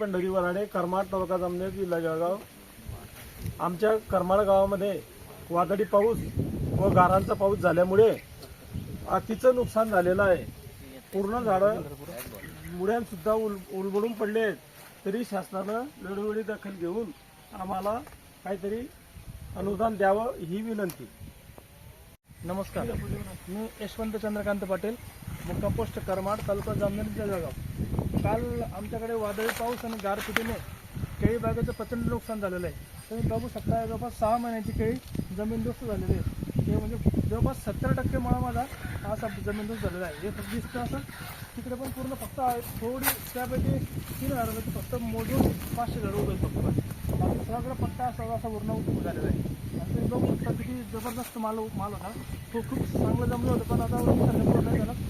राणे करमाड तालुका जमणे जिल्हा जळगाव. आमच्या करमाड गावामध्ये वादळी पाऊस व गारांचा पाऊस झाल्यामुळे अतिचं नुकसान झालेलं आहे. पूर्ण झाडं मुळ्यांसुद्धा उल उलबडून पडले आहेत. तरी शासनानं वेळोवेळी दखल घेऊन आम्हाला काहीतरी अनुदान द्यावं ही विनंती. नमस्कार. मी यशवंत चंद्रकांत पाटील कंपोस्ट पोस्ट करमाड तालुका जामनेर जळगाव. काल आमच्याकडे वादळी पाऊस आणि गारपिटीने केळी बागेचं प्रचंड नुकसान झालेलं आहे. तुम्ही बघू शकता जवळपास सहा महिन्याची केळी जमीनदोस्त झालेली आहे. हे म्हणजे जवळपास सत्तर टक्के मळा माझा असा सब जमीनदोस्त झालेला आहे. हे फक्त दिसतं असं. तिकडे पण पूर्ण फक्त थोडी त्यापैकी तीन हजारापैकी फक्त मोजून पाचशे झाडं उभे फक्त बाकी सगळं पट्टा असा असा पूर्ण झालेला आहे. आणि तुम्ही बघू शकता किती जबरदस्त माल माल होता. तो खूप चांगलं जमलं होतं पण आता झालं.